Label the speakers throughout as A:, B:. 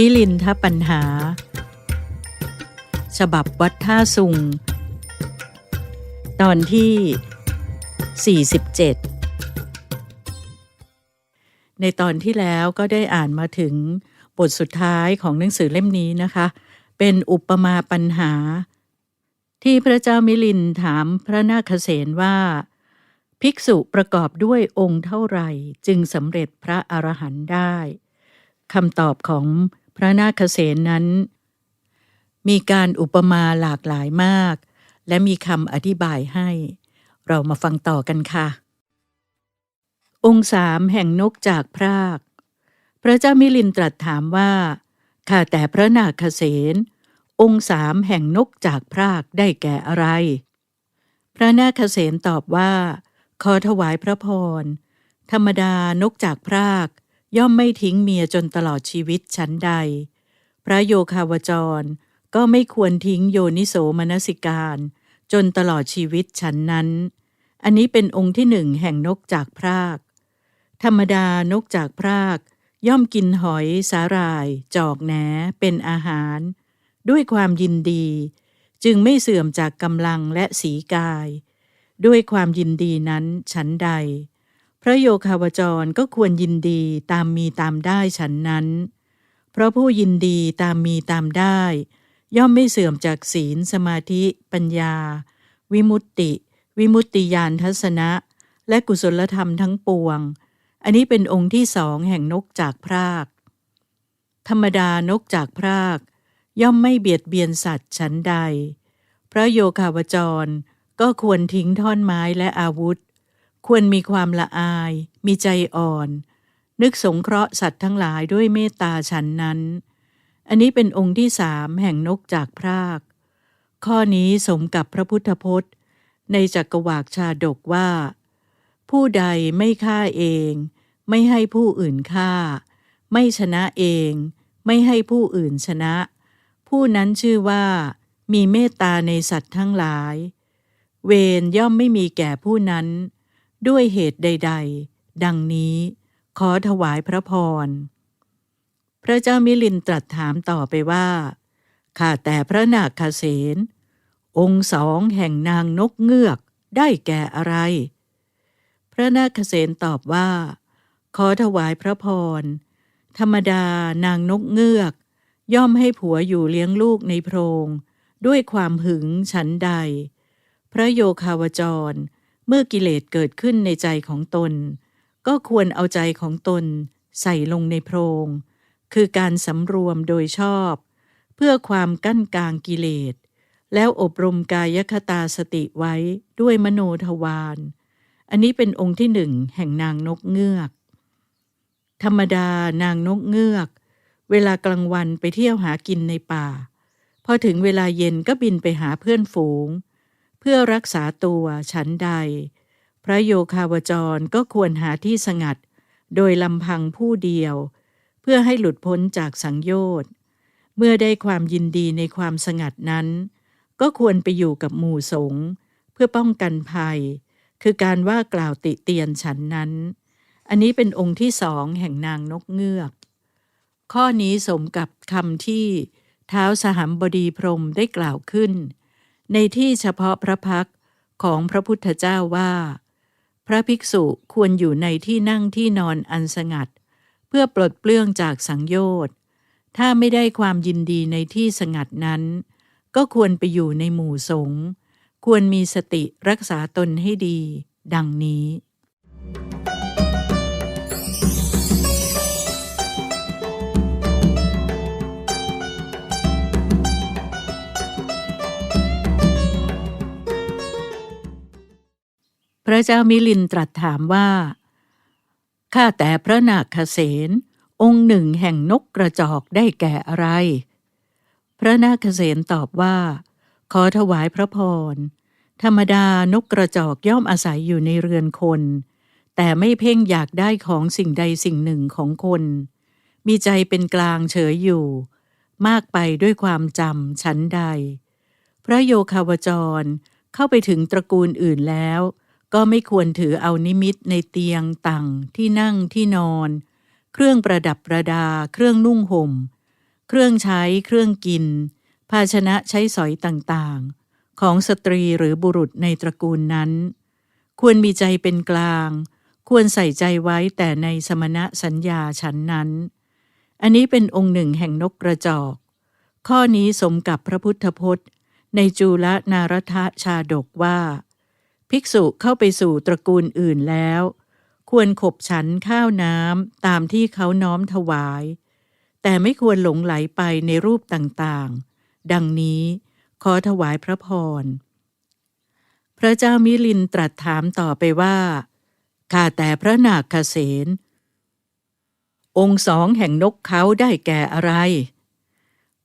A: มิลินทปัญหา ฉบับวัดท่าสุง ตอนที่ 47 ในตอนที่แล้วก็ได้อ่านมาถึงบทสุดท้ายของหนังสือเล่มนี้นะคะ เป็นอุปมาปัญหา ที่พระเจ้ามิลินถามพระนาคเษนว่า ภิกษุประกอบด้วยองค์เท่าไหร่จึงสำเร็จพระอรหันต์ได้คำตอบของ พระนาคเษนนั้น มีการอุปมาหลากหลายมาก และมีคำอธิบายให้ เรามาฟังต่อกันค่ะ องค์สามแห่งนกจากพราก พระเจ้ามิลินตรัสถามว่าข้าแต่พระนาคเษนองค์สามแห่งนกจากพรากได้แก่อะไร พระนาคเษนตอบว่า ขอถวายพระพร ธรรมดานกจากพราก ย่อมไม่ทิ้งเมียจนตลอดชีวิตชั้นใด พระโยคาวจร ก็ไม่ควรทิ้งโยนิโสมนสิการ จนตลอดชีวิตชั้นนั้น อันนี้เป็นองค์ที่หนึ่งแห่งนกจากพราก ธรรมดานกจากพราก ย่อมกินหอย สาหร่าย จอกแหนเป็นอาหาร ด้วยความยินดี จึงไม่เสื่อมจากกำลังและสีกาย ด้วยความยินดีนั้นฉันใด ระโยคาวจรก็ควรยินดีตามมีตามได้ฉันนั้น เพราะผู้ยินดีตามมีตามได้ ย่อมไม่เสื่อมจากศีลสมาธิ ปัญญา วิมุตติ วิมุตติญาณทัศนะ และกุศลธรรมทั้งปวง อันนี้เป็นองค์ที่สองแห่งนกจากพราก ธรรมดานกจากพราก ย่อมไม่เบียดเบียนสัตว์ฉันใด พระโยคาวจรก็ควรทิ้งท่อนไม้และอาวุธ ควรมีความละอาย มีใจอ่อน นึกสงเคราะห์สัตว์ทั้งหลายด้วยเมตตาฉันนั้น อันนี้เป็นองค์ที่สามแห่งนกจากพราก ข้อนี้สมกับพระพุทธพจน์ ในจักรวากชาดกว่า ผู้ใดไม่ฆ่าเอง ไม่ให้ผู้อื่นฆ่า ไม่ชนะเอง ไม่ให้ผู้อื่นชนะ ผู้นั้นชื่อว่า มีเมตตาในสัตว์ทั้งหลาย เวรย่อมไม่มีแก่ผู้นั้น ด้วยเหตุใด ๆ ดังนี้ ขอถวายพระพร พระเจ้ามิลินตรัสถามต่อไปว่า ข้าแต่พระนาคเษนองค์สองแห่งนางนกเงือกได้แก่อะไร พระนาคเษนตอบว่า ขอถวายพระพร ธรรมดานางนกเงือก ย่อมให้ผัวอยู่เลี้ยงลูกในโพรง ด้วยความหึงฉันใด พระโยคาวจร เมื่อกิเลสเกิดขึ้นในใจของตน ก็ควรเอาใจของตน ใส่ลงในโพรง คือการสำรวมโดยชอบ เพื่อความกั้นกลางกิเลส แล้วอบรมกายคตาสติไว้ด้วยมโนทวารอันนี้เป็นองค์ที่หนึ่งแห่งนางนกเงือก ธรรมดานางนกเงือก เวลากลางวันไปเที่ยวหากินในป่า พอถึงเวลาเย็นก็บินไปหาเพื่อนฝูง พื่อรักษาตัวฉันใด พระโยคาวจรก็ควรหาที่สงัด โดยลำพังผู้เดียว เพื่อให้หลุดพ้นจากสังโยชน์ เมื่อได้ความยินดีในความสงัดนั้น ก็ควรไปอยู่กับหมู่สงฆ์เพื่อป้องกันภัย คือการว่ากล่าวติเตียนฉันนั้น อันนี้เป็นองค์ที่สองแห่งนางนกเงือก ข้อนี้สมกับคำที่เท้าสหัมบดีพรมได้กล่าวขึ้น ในที่เฉพาะพระพักของพระพุทธเจ้าว่า พระภิกษุควรอยู่ในที่นั่งที่นอนอันสงัด เพื่อปลดเปลื้องจากสังโยชน์ถ้าไม่ได้ความยินดีในที่สงัดนั้น ก็ควรไปอยู่ในหมู่สงฆ์ควรมีสติรักษาตนให้ดี ดังนี้ พระเจ้ามิลินตรัสถามว่า ข้าแต่พระนาคเษนองค์หนึ่งแห่งนกกระจอกได้แก่อะไร พระนาคเษนตอบว่า ขอถวายพระพร ธรรมดานกกระจอกย่อมอาศัยอยู่ในเรือนคน แต่ไม่เพ่งอยากได้ของสิ่งใดสิ่งหนึ่งของคน มีใจเป็นกลางเฉยอยู่ มากไปด้วยความจำชั้นใด พระโยคาวจรเข้าไปถึงตระกูลอื่นแล้ว ก็ไม่ควรถือเอานิมิตในเตียงต่างที่นั่งที่นอน เครื่องประดับประดา เครื่องนุ่งห่ม เครื่องใช้เครื่องกิน ภาชนะใช้สอยต่างๆ ของสตรีหรือบุรุษในตระกูลนั้น ควรมีใจเป็นกลาง ควรใส่ใจไว้แต่ในสมณะสัญญาฉันนั้น อันนี้เป็นองค์หนึ่งแห่งนกกระจอก ข้อนี้สมกับพระพุทธพจน์ ในจูลนารทะชาดกว่า ภิกษุเข้าไปสู่ตระกูลอื่นแล้ว ควรขบฉันข้าวน้ำตามที่เขาน้อมถวาย แต่ไม่ควรหลงไหลไปในรูปต่างๆ ดังนี้ขอถวายพระพร พระเจ้ามิลินตรัสถามต่อไปว่าข้าแต่พระนาคเษนองค์สองแห่งนกเขาได้แก่อะไร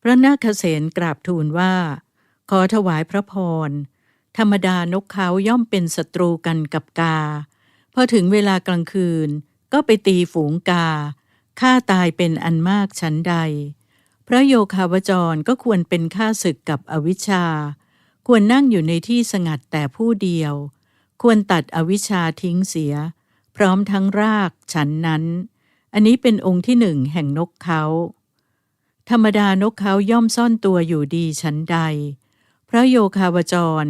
A: พระนาคเษนกราบทูลว่า ขอถวายพระพร ธรรมดานกเขาย่อมเป็นศัตรูกันกับกา พอถึงเวลากลางคืนก็ไปตีฝูงกาฆ่าตายเป็นอันมากชั้นใด พระโยคาวจรก็ควรเป็นข้าศึกกับอวิชชา ควรนั่งอยู่ในที่สงัดแต่ผู้เดียว ควรตัดอวิชชาทิ้งเสีย พร้อมทั้งรากฉันนั้น อันนี้เป็นองค์ที่หนึ่งแห่งนกเขา ธรรมดานกเขาย่อมซ่อนตัวอยู่ดีชั้นใด พระโยคาวจร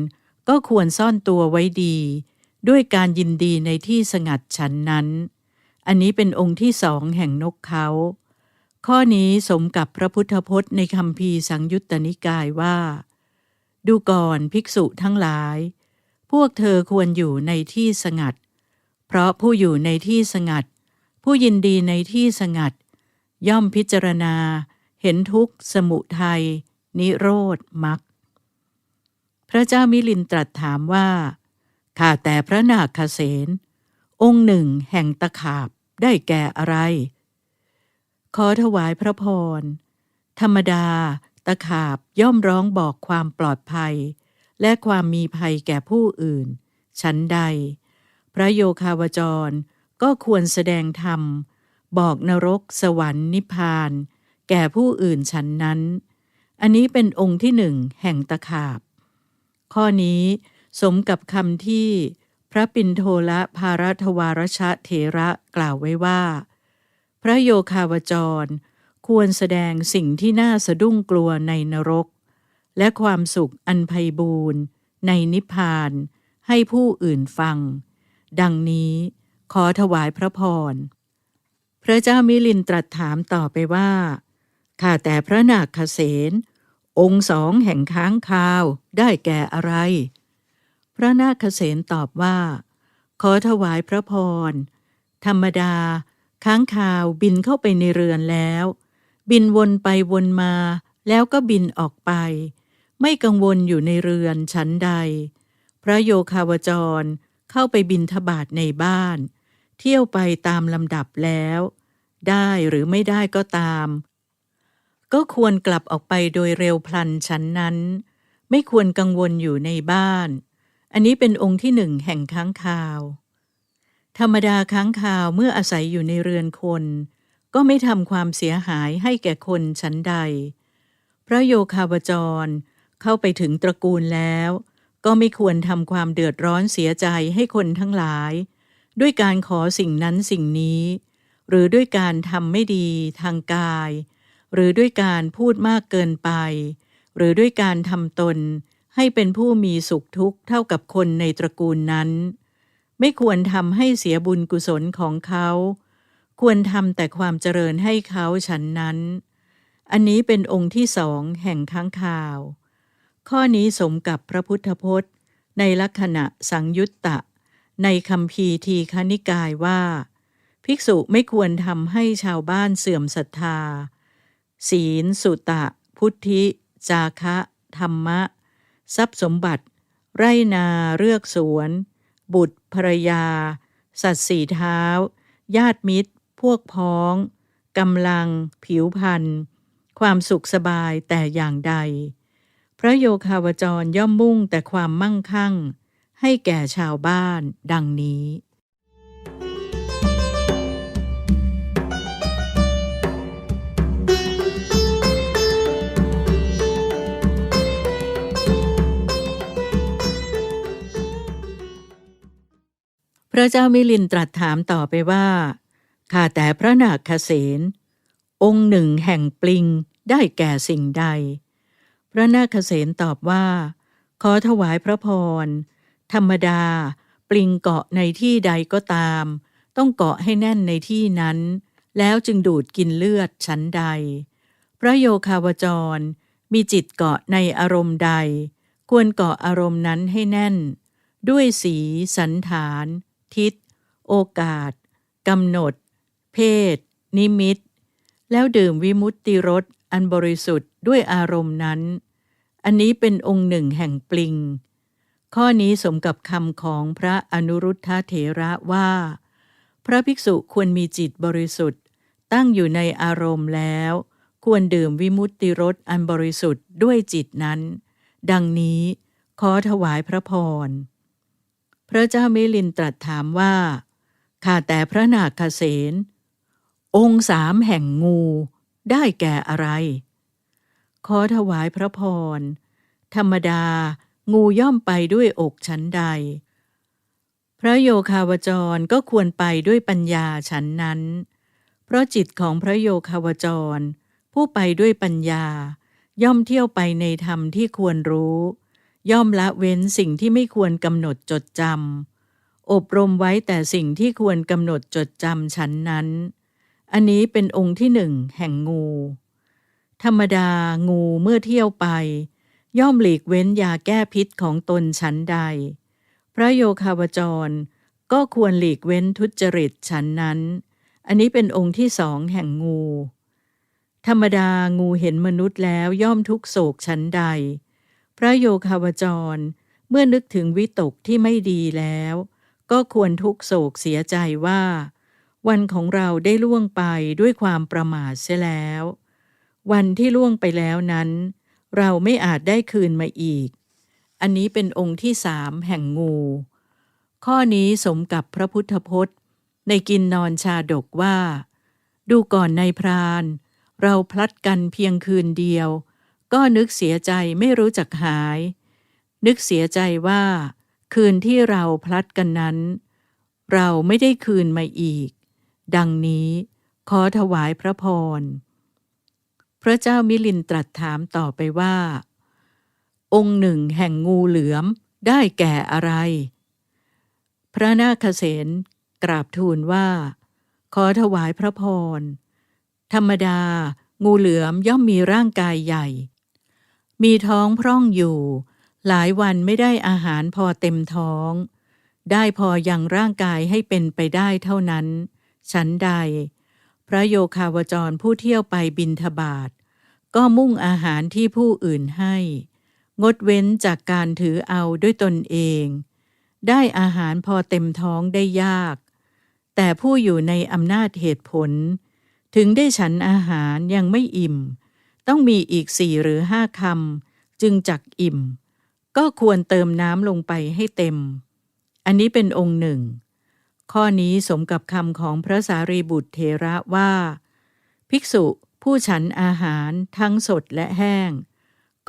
A: ก็ควรซ่อนตัวไว้ดี ด้วยการยินดีในที่สงัดฉันนั้น อันนี้เป็นองค์ที่สองแห่งนกเขา ข้อนี้สมกับพระพุทธพจน์ในคำพีสังยุตตนิกายว่า ดูก่อนภิกษุทั้งหลาย พวกเธอควรอยู่ในที่สงัด เพราะผู้อยู่ในที่สงัด ผู้ยินดีในที่สงัด ย่อมพิจารณา เห็นทุกข์ สมุทัย นิโรธมรรค พระเจ้ามิลินตรัสถามว่า ข้าแต่พระนาคเษนองค์หนึ่งแห่งตะขาบได้แก่อะไร ขอถวายพระพร ธรรมดา ตะขาบย่อมร้องบอกความปลอดภัย และความมีภัยแก่ผู้อื่น ชั้นใด พระโยคาวจรก็ควรแสดงธรรม บอกนรก สวรรค์นิพพาน แก่ผู้อื่นชั้นนั้น อันนี้เป็นองค์ที่หนึ่งแห่งตะขาบ ข้อนี้สมกับคำที่พระปินโทละภารัทวารชะเถระกล่าวไว้ว่า พระโยคาวจร ควรแสดงสิ่งที่น่าสะดุ้งกลัวในนรก และความสุขอันไพบูรณ์ในนิพพาน ให้ผู้อื่นฟัง ดังนี้ขอถวายพระพร พระเจ้ามิลินตรัสถามต่อไปว่า ข้าแต่พระนาคเษน องค์สองแห่งค้างคาวได้แก่อะไร พระนาคเษนตอบว่า ขอถวายพระพร ธรรมดา ค้างคาวบินเข้าไปในเรือนแล้ว บินวนไปวนมาแล้วก็บินออกไป ไม่กังวลอยู่ในเรือนชั้นใด พระโยคาวจรเข้าไปบินทบาทในบ้าน เที่ยวไปตามลำดับแล้ว ได้หรือไม่ได้ก็ตาม ก็ควรกลับออกไปโดยเร็วพลันชั้นนั้น ไม่ควรกังวลอยู่ในบ้าน อันนี้เป็นองค์ที่หนึ่งแห่งค้างคาว ธรรมดาค้างคาวเมื่ออาศัยอยู่ในเรือนคน ก็ไม่ทำความเสียหายให้แก่คนชั้นใด พระโยคาวจรเข้าไปถึงตระกูลแล้ว ก็ไม่ควรทำความเดือดร้อนเสียใจให้คนทั้งหลาย ด้วยการขอสิ่งนั้นสิ่งนี้ หรือด้วยการทำไม่ดีทางกาย หรือด้วยการพูดมากเกินไป หรือด้วยการทำตน ให้เป็นผู้มีสุขทุกข์เท่ากับคนในตระกูลนั้น ไม่ควรทำให้เสียบุญกุศลของเขา ควรทำแต่ความเจริญให้เขาฉันนั้น อันนี้เป็นองค์ที่สองแห่งค้างคาว ข้อนี้สมกับพระพุทธพจน์ ในลักษณะสังยุตตะ ในคำพีทีคณิกายว่า ภิกษุไม่ควรทำให้ชาวบ้านเสื่อมศรัทธา ศีล สุตะ พุทธิ จาคะ ธรรมะ ทรัพย์สมบัติ ไรนาเลือกสวน บุตรภรยา สัตว์สีเท้า ญาติมิตร พวกพ้องกำลัง ผิวพันธ์ความสุขสบายแต่อย่างใด พระโยคาวจรย่อมมุ่งแต่ความมั่งคั่ง ให้แก่ชาวบ้านดังนี้ พระเจ้ามิลินตรัสถามต่อไปว่า ข้าแต่พระนาคเษนองค์หนึ่งแห่งปลิงได้แก่สิ่งใด พระนาคเษนตอบว่า ขอถวายพระพร ธรรมดา ปลิงเกาะในที่ใดก็ตาม ต้องเกาะให้แน่นในที่นั้น แล้วจึงดูดกินเลือดชั้นใด พระโยคาวจร มีจิตเกาะในอารมณ์ใด ควรเกาะอารมณ์นั้นให้แน่น ด้วยสีสันฐาน ทิศ โอกาสกำหนด เพศ นิมิต แล้วดื่มวิมุตติรสอันบริสุทธิ์ด้วยอารมณ์นั้น อันนี้เป็นองค์หนึ่งแห่งปลิง ข้อนี้สมกับคำของพระอนุรุทธะเถระว่า พระภิกษุควรมีจิตบริสุทธิ์ ตั้งอยู่ในอารมณ์แล้ว ควรดื่มวิมุตติรสอันบริสุทธิ์ด้วยจิตนั้น ดังนี้ขอถวายพระพร พระเจ้ามิลินตรัสถามว่า ข้าแต่พระนาคเษนองค์สามแห่งงูได้แก่อะไร ขอถวายพระพร ธรรมดา งูย่อมไปด้วยอกชั้นใด พระโยคาวจรก็ควรไปด้วยปัญญาฉันนั้น เพราะจิตของพระโยคาวจร ผู้ไปด้วยปัญญา ย่อมเที่ยวไปในธรรมที่ควรรู้ ย่อมละเว้นสิ่งที่ไม่ควรกำหนดจดจำอบรมไว้แต่สิ่งที่ควรกำหนดจดจำฉันนั้น อันนี้เป็นองค์ที่หนึ่งแห่งงู ธรรมดางูเมื่อเที่ยวไป ย่อมหลีกเว้นยาแก้พิษของตนฉันใด พระโยคาวจร ก็ควรหลีกเว้นทุจริตฉันนั้น อันนี้เป็นองค์ที่สองแห่งงู ธรรมดางูเห็นมนุษย์แล้วย่อมทุกโศกฉันใด ระโยคาวจร เมื่อนึกถึงวิตกที่ไม่ดีแล้ว ก็ควรทุกโศกเสียใจว่า วันของเราได้ล่วงไปด้วยความประมาทเสียแล้ว วันที่ล่วงไปแล้วนั้น เราไม่อาจได้คืนมาอีก อันนี้เป็นองค์ที่สามแห่งงู ข้อนี้สมกับพระพุทธพจน์ ในกินนอนชาดกว่า ดูก่อนในพราน เราพลัดกันเพียงคืนเดียว ก็นึกเสียใจไม่รู้จักหาย นึกเสียใจว่า คืนที่เราพลัดกันนั้น เราไม่ได้คืนมาอีก ดังนี้ขอถวายพระพร พระเจ้ามิลินตรัสถามต่อไปว่า องค์หนึ่งแห่งงูเหลือมได้แก่อะไร พระนาคเษนกราบทูลว่า ขอถวายพระพร ธรรมดา งูเหลือมย่อมมีร่างกายใหญ่ มีท้องพร่องอยู่ หลายวันไม่ได้อาหารพอเต็มท้อง ได้พอยังร่างกายให้เป็นไปได้เท่านั้น ฉันใด พระโยคาวจรผู้เที่ยวไปบินทบาท ก็มุ่งอาหารที่ผู้อื่นให้ งดเว้นจากการถือเอาด้วยตนเอง ได้อาหารพอเต็มท้องได้ยาก แต่ผู้อยู่ในอำนาจเหตุผล ถึงได้ฉันอาหารยังไม่อิ่ม ต้องมีอีกสี่หรือห้าคำจึงจักอิ่ม ก็ควรเติมน้ำลงไปให้เต็ม อันนี้เป็นองค์หนึ่ง ข้อนี้สมกับคำของพระสารีบุตรเทระว่า ภิกษุผู้ฉันอาหารทั้งสดและแห้ง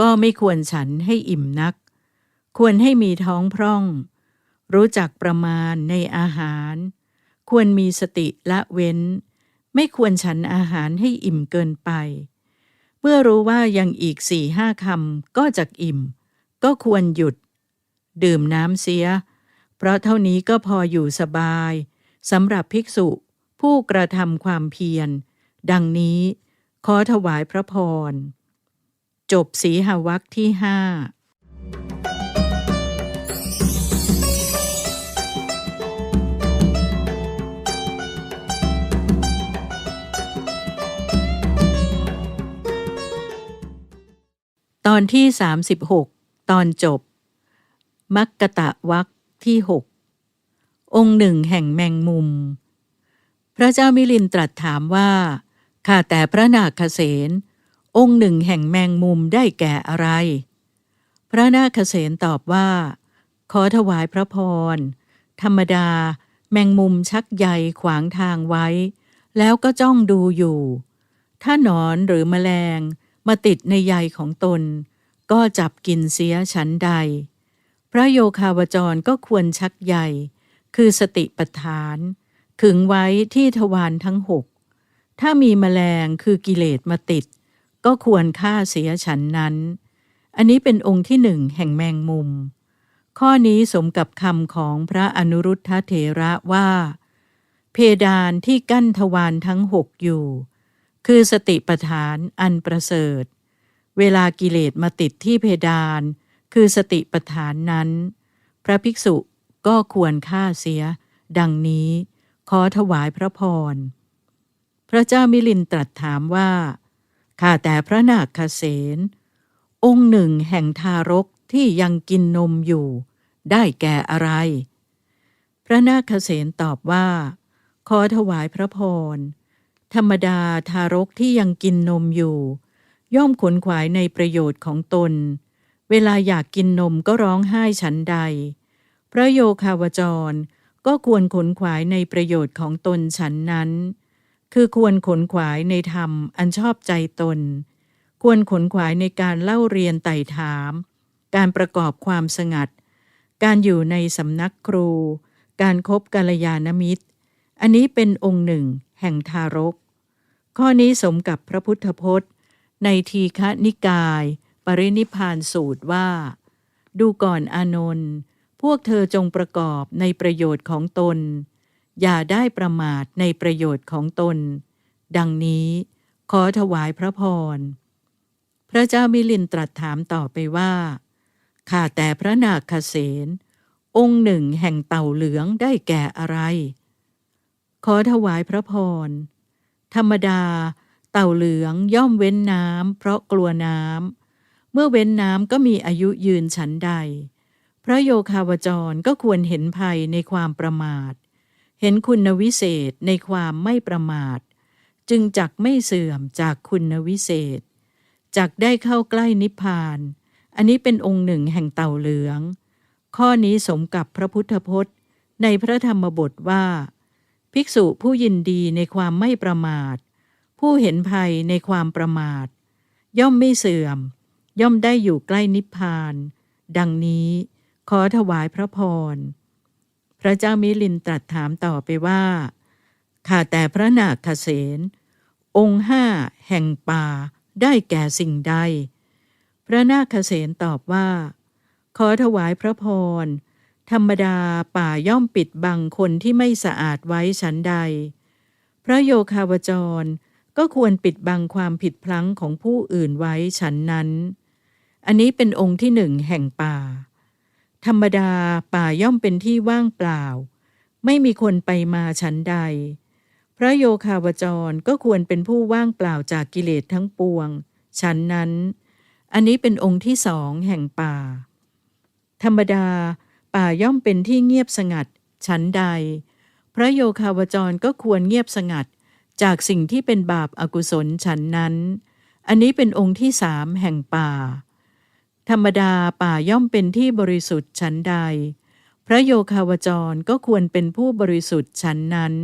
A: ก็ไม่ควรฉันให้อิ่มนัก ควรให้มีท้องพร่อง รู้จักประมาณในอาหาร ควรมีสติละเว้น ไม่ควรฉันอาหารให้อิ่มเกินไป เมื่อรู้ว่ายังอีกสี่ห้าคำก็จักอิ่ม ก็ควรหยุด ดื่มน้ำเสีย เพราะเท่านี้ก็พออยู่สบายสำหรับภิกษุ ผู้กระทำความเพียร ดังนี้ขอถวายพระพร จบสีหวักที่ห้า ตอนที่ 36 ตอนจบ มักกะตะวักที่6องค์หนึ่งแห่งแมงมุม พระเจ้ามิลินตรัสถามว่า ข้าแต่พระนาคเษนองค์หนึ่งแห่งแมงมุมได้แก่อะไร พระนาคเษนตอบว่า ขอถวายพระพร ธรรมดา แมงมุมชักใยขวางทางไว้ แล้วก็จ้องดูอยู่ ถ้าหนอนหรือแมลง มาติดในใยของตน ก็จับกินเสียฉันใด พระโยคาวจรก็ควรชักใยคือสติปัฏฐาน ขึงไว้ที่ทวารทั้งหก ถ้ามีแมลงคือกิเลสมาติด ก็ควรฆ่าเสียฉันนั้น อันนี้เป็นองค์ที่หนึ่งแห่งแมงมุม ข้อนี้สมกับคำของพระอนุรุทธเถระว่า เพดานที่กั้นทวารทั้งหกอยู่ คือสติปัฏฐานอันประเสริฐ เวลากิเลสมาติดที่เพดาน คือสติปัฏฐานนั้น พระภิกษุก็ควรฆ่าเสีย ดังนี้ ขอถวายพระพร พระเจ้ามิลินตรัสถามว่า ข้าแต่พระนาคเษนองค์หนึ่งแห่งทารกที่ยังกินนมอยู่ ได้แก่อะไร พระนาคเษนตอบว่า ขอถวายพระพร ธรรมดาทารกที่ยังกินนมอยู่ ย่อมขนขวายในประโยชน์ของตน เวลาอยากกินนมก็ร้องไห้ฉันใด พระโยคาวจรก็ควรขนขวายในประโยชน์ของตนฉันนั้น คือควรขนขวายในธรรมอันชอบใจตน ควรขนขวายในการเล่าเรียนไต่ถาม การประกอบความสงัด การอยู่ในสำนักครู การครบกัลยาณมิตร อันนี้เป็นองค์หนึ่งแห่งทารก ข้อนี้สมกับพระพุทธพจน์ ในทีฆนิกาย ปรินิพานสูตรว่า ดูก่อนอานนท์พวกเธอจงประกอบในประโยชน์ของตน อย่าได้ประมาทในประโยชน์ของตน ดังนี้ขอถวายพระพร พระเจ้ามิลินตรัสถามต่อไปว่าข้าแต่พระนาคเษนองค์หนึ่งแห่งเต่าเหลืองได้แก่อะไร ขอถวายพระพร ธรรมดา เต่าเหลืองย่อมเว้นน้ำเพราะกลัวน้ำ เมื่อเว้นน้ำก็มีอายุยืนฉันใด พระโยคาวจรก็ควรเห็นภัยในความประมาท เห็นคุณวิเศษในความไม่ประมาท จึงจักไม่เสื่อมจากคุณวิเศษ จักได้เข้าใกล้นิพพาน อันนี้เป็นองค์หนึ่งแห่งเต่าเหลือง ข้อนี้สมกับพระพุทธพจน์ ในพระธรรมบทว่า ภิกษุผู้ยินดีในความไม่ประมาท ผู้เห็นภัยในความประมาท ย่อมไม่เสื่อม ย่อมได้อยู่ใกล้นิพพาน ดังนี้ขอถวายพระพร พระเจ้ามิลินตรัสถามต่อไปว่าข้าแต่พระนาคเษนองค์ห้าแห่งป่าได้แก่สิ่งใด พระนาคเษนตอบว่า ขอถวายพระพร ธรรมดาป่าย่อมปิดบังคนที่ไม่สะอาดไว้ฉันใด พระโยคาวจรก็ควรปิดบังความผิดพลั้งของผู้อื่นไว้ฉันนั้น อันนี้เป็นองค์ที่หนึ่งแห่งป่า ธรรมดาป่าย่อมเป็นที่ว่างเปล่า ไม่มีคนไปมาฉันใด พระโยคาวจรก็ควรเป็นผู้ว่างเปล่าจากกิเลสทั้งปวง ฉันนั้น อันนี้เป็นองค์ที่สองแห่งป่า ธรรมดา ป่าย่อมเป็นที่เงียบสงัดฉันใด พระโยคาวจรก็ควรเงียบสงัด จากสิ่งที่เป็นบาปอากุศลฉันนั้น อันนี้เป็นองค์ที่สามแห่งป่า ธรรมดาป่าย่อมเป็นที่บริสุทธิ์ฉันใด พระโยคาวจรก็ควรเป็นผู้บริสุทธิ์ฉันนั้น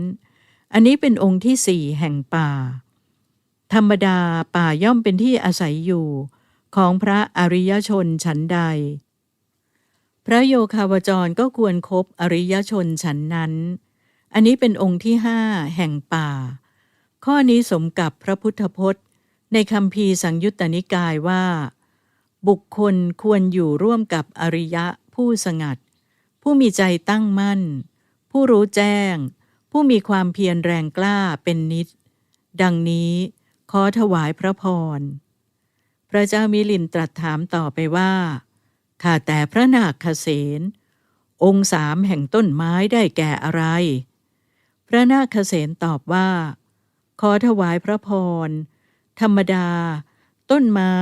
A: อันนี้เป็นองค์ที่สี่แห่งป่า ธรรมดาป่าย่อมเป็นที่อาศัยอยู่ ของพระอริยชนฉันใด พระโยคาวจรก็ควรครบอริยชนฉันนั้น อันนี้เป็นองค์ที่ห้าแห่งป่า ข้อนี้สมกับพระพุทธพจน์ ในคำพีสังยุตตนิกายว่า บุคคลควรอยู่ร่วมกับอริยะผู้สงัด ผู้มีใจตั้งมั่น ผู้รู้แจ้ง ผู้มีความเพียรแรงกล้าเป็นนิด ดังนี้ขอถวายพระพร พระเจ้ามิลินตรัสถามต่อไปว่า ข้าแต่พระนาคเษนองค์สามแห่งต้นไม้ได้แก่อะไร พระนาคเษนตอบว่า ขอถวายพระพร ธรรมดา ต้นไม้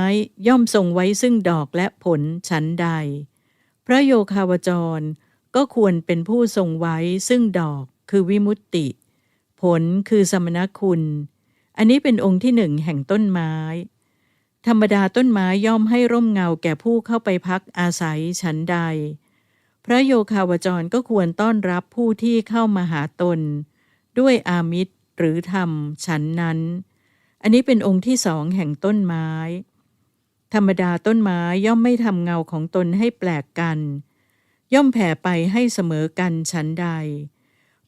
A: ย่อมทรงไว้ซึ่งดอกและผลฉันใด พระโยคาวจรก็ควรเป็นผู้ทรงไว้ซึ่งดอกคือวิมุตติ ผลคือสมณคุณ อันนี้เป็นองค์ที่หนึ่งแห่งต้นไม้ ธรรมดาต้นไม้ย่อมให้ร่มเงาแก่ผู้เข้าไปพักอาศัยฉันใด พระโยคาวจรก็ควรต้อนรับผู้ที่เข้ามาหาตน ด้วยอามิตรหรือธรรมฉันนั้น อันนี้เป็นองค์ที่สองแห่งต้นไม้ ธรรมดาต้นไม้ย่อมไม่ทำเงาของตนให้แปลกกัน ย่อมแผ่ไปให้เสมอกันฉันใด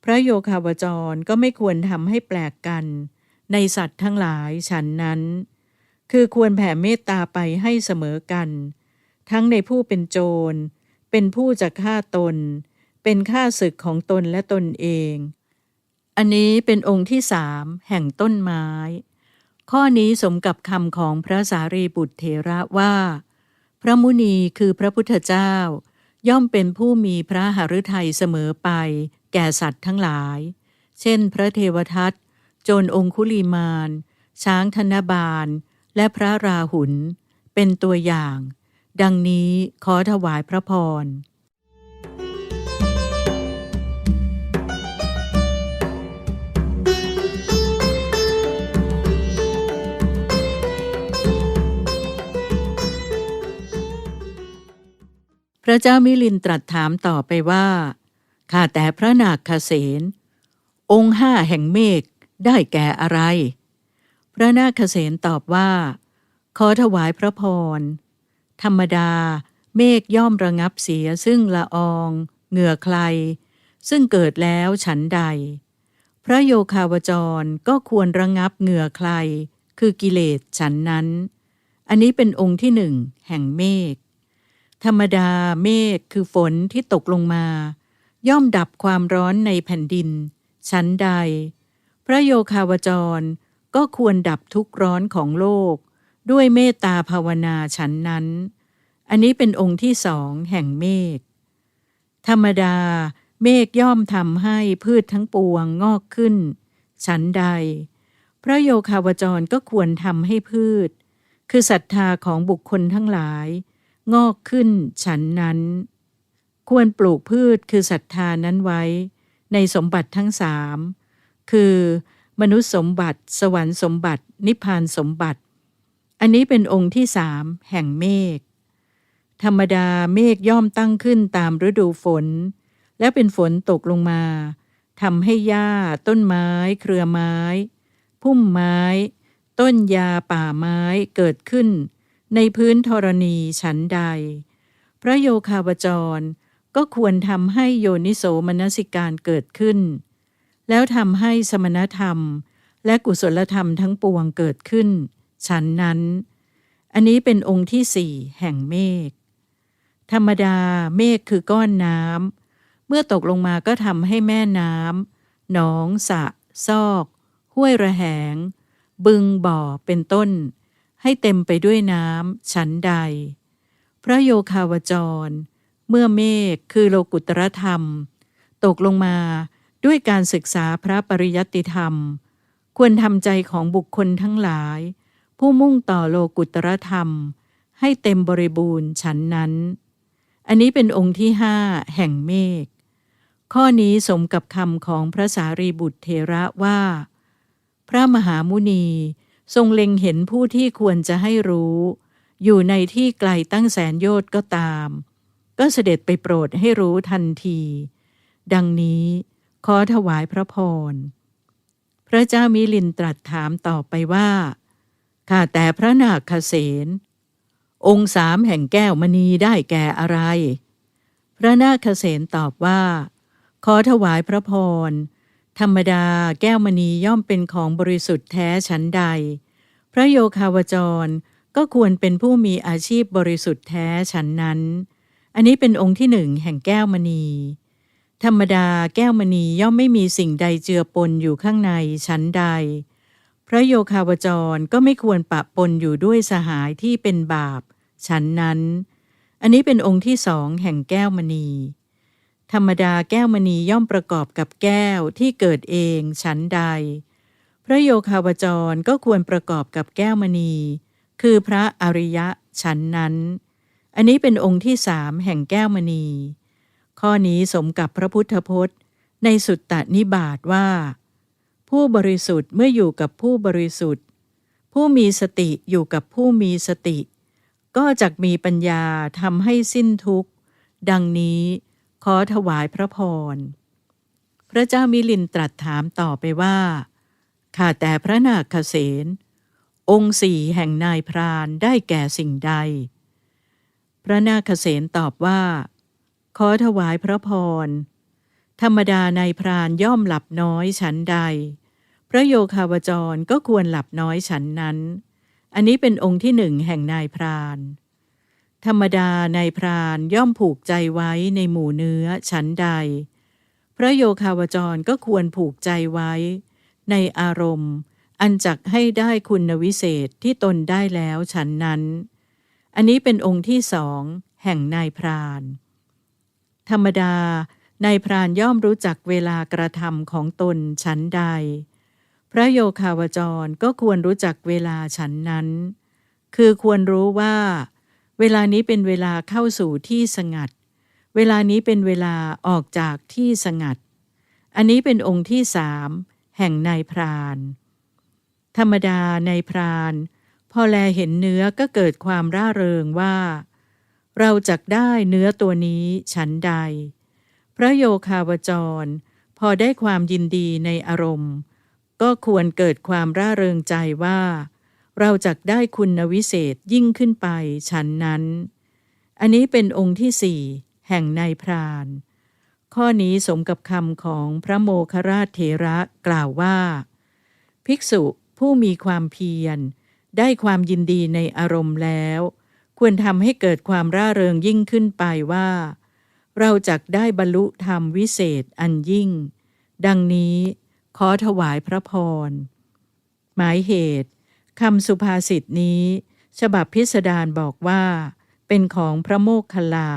A: พระโยคาวจรก็ไม่ควรทำให้แปลกกัน ในสัตว์ทั้งหลายฉันนั้น คือควรแผ่เมตตาไปให้เสมอกัน ทั้งในผู้เป็นโจร เป็นผู้จะฆ่าตน เป็นฆ่าศึกของตนและตนเอง อันนี้เป็นองค์ที่สามแห่งต้นไม้ ข้อนี้สมกับคำของพระสารีบุตรเถระว่า พระมุนีคือพระพุทธเจ้า ย่อมเป็นผู้มีพระหฤทัยเสมอไป แก่สัตว์ทั้งหลาย เช่น พระเทวทัตโจรองคุลีมาน ช้างธนบาล และพระราหุลเป็นตัวอย่าง ดังนี้ขอถวายพระพรพระเจ้ามิลินตรัสถามต่อไปว่า ข้าแต่พระนาคเษนองค์ห้าแห่งเมฆได้แก่อะไร ระนาคเษนตอบว่า ขอถวายพระพร ธรรมดา เมฆย่อมระงับเสียซึ่งละออง เหงื่อใคร ซึ่งเกิดแล้วฉันใด พระโยคาวจรก็ควรระงับเหงื่อใคร คือกิเลสฉันนั้น อันนี้เป็นองค์ที่หนึ่งแห่งเมฆธรรมดาเมฆคือฝนที่ตกลงมา ย่อมดับความร้อนในแผ่นดิน ชั้นใด พระโยคาวจร ก็ควรดับทุกข์ร้อนของโลก ด้วยเมตตาภาวนาฉันนั้น อันนี้เป็นองค์ที่สองแห่งเมฆธรรมดาเมฆย่อมทำให้พืชทั้งปวงงอกขึ้น ฉันใด พระโยคาวจรก็ควรทำให้พืช คือศรัทธาของบุคคลทั้งหลาย งอกขึ้นฉันนั้น ควรปลูกพืชคือศรัทธานั้นไว้ ในสมบัติทั้งสามคือ มนุษย์สมบัติ สวรรค์สมบัติ นิพพานสมบัติ อันนี้เป็นองค์ที่สามแห่งเมฆธรรมดาเมฆย่อมตั้งขึ้นตามฤดูฝน และเป็นฝนตกลงมาทำให้หญ้า ต้นไม้ เครือไม้ พุ่มไม้ ต้นยาป่าไม้เกิดขึ้น ในพื้นธรณีฉันใด พระโยคาวจรก็ควรทำให้โยนิโสมนสิการเกิดขึ้น แล้วทำให้สมณธรรม และกุศลธรรมทั้งปวงเกิดขึ้น ฉันนั้น อันนี้เป็นองค์ที่สี่แห่งเมฆธรรมดาเมฆคือก้อนน้ำเมื่อตกลงมาก็ทำให้แม่น้ำหนองสะ ซอก ห้วยระแหง บึงบ่อเป็นต้น ให้เต็มไปด้วยน้ำฉันใด พระโยคาวจร เมื่อเมฆคือโลกุตรธรรม ตกลงมา ด้วยการศึกษาพระปริยัติธรรม ควรทำใจของบุคคลทั้งหลาย ผู้มุ่งต่อโลกุตรธรรม ให้เต็มบริบูรณ์ฉันนั้น อันนี้เป็นองค์ที่ห้าแห่งเมฆ ข้อนี้สมกับคำของพระสารีบุตรเทระว่า พระมหามุนีทรงเล็งเห็นผู้ที่ควรจะให้รู้ อยู่ในที่ไกลตั้งแสนโยชน์ก็ตาม ก็เสด็จไปโปรดให้รู้ทันที ดังนี้ ขอถวายพระพร พระเจ้ามิลินตรัสถามต่อไปว่า ข้าแต่พระนาคเษนองค์สามแห่งแก้วมณีได้แก่อะไร พระนาคเษนตอบว่า ขอถวายพระพร ธรรมดาแก้วมณีย่อมเป็นของบริสุทธิ์แท้ชั้นใด พระโยคาวจรก็ควรเป็นผู้มีอาชีพบริสุทธิ์แท้ฉันนั้น อันนี้เป็นองค์ที่หนึ่งแห่งแก้วมณี ธรรมดาแก้วมณีย่อมไม่มีสิ่งใดเจือปนอยู่ข้างในชั้นใด พระโยคาวจรก็ไม่ควรปะปนอยู่ด้วยสหายที่เป็นบาปฉันนั้น อันนี้เป็นองค์ที่สองแห่งแก้วมณี ธรรมดาแก้วมณีย่อมประกอบกับแก้วที่เกิดเองฉันใด พระโยคาวจรก็ควรประกอบกับแก้วมณี คือพระอริยะฉันนั้น อันนี้เป็นองค์ที่สามแห่งแก้วมณี ข้อนี้สมกับพระพุทธพจน์ ในสุตตนิบาตว่า ผู้บริสุทธิ์เมื่ออยู่กับผู้บริสุทธิ์ ผู้มีสติอยู่กับผู้มีสติ ก็จักมีปัญญาทำให้สิ้นทุกข์ ดังนี้ขอถวายพระพร พระเจ้ามิลินตรัสถามต่อไปว่า ข้าแต่พระนาคเษนองค์สี่แห่งนายพรานได้แก่สิ่งใด พระนาคเษนตอบว่า ขอถวายพระพร ธรรมดาในพรานย่อมหลับน้อยฉันใด พระโยคาวจรก็ควรหลับน้อยฉันนั้น อันนี้เป็นองค์ที่หนึ่งแห่งนายพราน ธรรมดาในพรานย่อมผูกใจไว้ในหมู่เนื้อชั้นใด พระโยคาวจรก็ควรผูกใจไว้ ในอารมณ์ อันจักให้ได้คุณวิเศษที่ตนได้แล้วฉันนั้น อันนี้เป็นองค์ที่สองแห่งนายพราน ธรรมดานายพรานย่อมรู้จักเวลากระทำของตนฉันใด พระโยคาวจรก็ควรรู้จักเวลาฉันนั้น คือควรรู้ว่า เวลานี้เป็นเวลาเข้าสู่ที่สงัด เวลานี้เป็นเวลาออกจากที่สงัด อันนี้เป็นองค์ที่สามแห่งนายพราน ธรรมดานายพราน พอแลเห็นเนื้อก็เกิดความร่าเริงว่า เราจักได้เนื้อตัวนี้ฉันใด พระโยคาวจร พอได้ความยินดีในอารมณ์ ก็ควรเกิดความร่าเริงใจว่า เราจักได้คุณวิเศษยิ่งขึ้นไปฉันนั้น อันนี้เป็นองค์ที่สี่แห่งนายพรานข้อนี้สมกับคำของพระโมคราชเถระกล่าวว่า ภิกษุผู้มีความเพียร ได้ความยินดีในอารมณ์แล้ว ควรทำให้เกิดความร่าเริงยิ่งขึ้นไปว่า เราจักได้บรรลุธรรมวิเศษอันยิ่ง ดังนี้ขอถวายพระพร หมายเหตุคำสุภาษิตนี้ ฉบับพิสดารบอกว่า เป็นของพระโมคคัลลา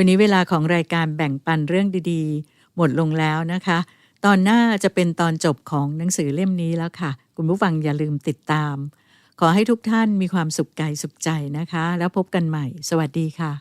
A: วันนี้เวลาของรายการแบ่งปันเรื่องดีๆ หมดลงแล้วนะคะ ตอนหน้าจะเป็นตอนจบของหนังสือเล่มนี้แล้วค่ะ คุณผู้ฟังอย่าลืมติดตาม ขอให้ทุกท่านมีความสุขกายสุขใจนะคะ แล้วพบกันใหม่ สวัสดีค่ะ